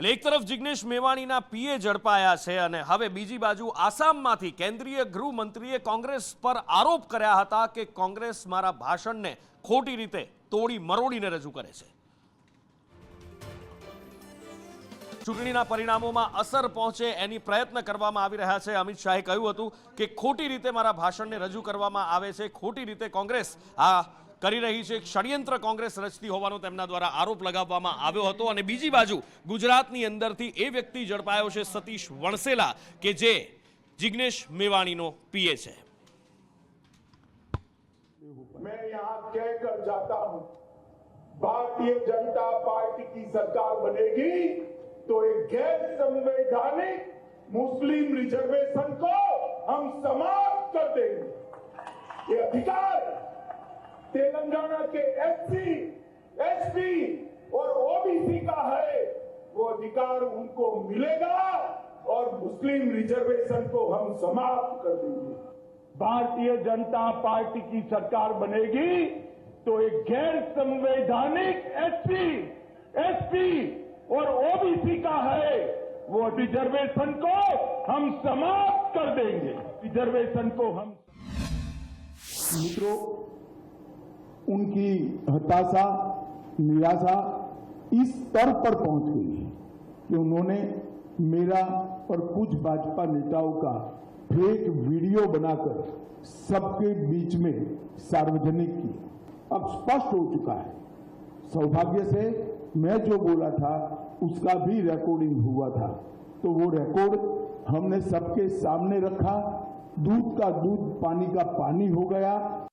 એટલે એક તરફ જિગ્નેશ મેવાણીના પીએ ઝડપાયા છે અને હવે બીજી બાજુ આસામમાંથી કેન્દ્રીય ગૃહમંત્રીએ કોંગ્રેસ પર આરોપ કર્યા હતા કે કોંગ્રેસ મારા ભાષણને ખોટી રીતે તોડી મરોડીને રજૂ કરે છે. ચૂંટણીના પરિણામોમાં અસર પહોંચે એની પ્રયત્ન કરવામાં આવી રહ્યા છે. અમિત શાહે કહ્યું હતું કે ખોટી રીતે મારા ભાષણને રજૂ કરવામાં આવે છે. ખોટી રીતે કોંગ્રેસ આ કરી રહી છે એક ષડયંત્ર કોંગ્રેસ રચતી હોવાનો તેમના દ્વારા આરોપ લગાવવામાં આવ્યો હતો અને બીજી બાજુ ગુજરાતની અંદરથી એ વ્યક્તિ ઝડપાયો છે સતીશ વણસેલા કે જે જિગ્નેશ મેવાણીનો પીએ છે मैं यहाँ कहकर जाता हूं भारतीय जनता पार्टी की सरकार बनेगी तो एक गैर संवैधानिक मुस्लिम रिजर्वेशन को हम समाप्त कर देंगे ये अधिकार तेलंगाना के एससी, एसटी और ओबीसी का है वो अधिकार उनको मिलेगा और मुस्लिम रिजर्वेशन को हम समाप्त कर देंगे। भारतीय जनता पार्टी की सरकार बनेगी तो एक गैर संवैधानिक एससी, एसपी और ओबीसी का है वो रिजर्वेशन को हम समाप्त कर देंगे। रिजर्वेशन को हम मित्रों उनकी हताशा, निराशा इस स्तर पर पहुँच गई है कि उन्होंने मेरा और कुछ भाजपा नेताओं का फेक वीडियो बनाकर सबके बीच में सार्वजनिक की अब स्पष्ट हो चुका है। सौभाग्य से मैं जो बोला था, उसका भी रिकॉर्डिंग हुआ था। तो वो रिकॉर्ड हमने सबके सामने रखा। दूध का दूध, पानी का पानी हो गया।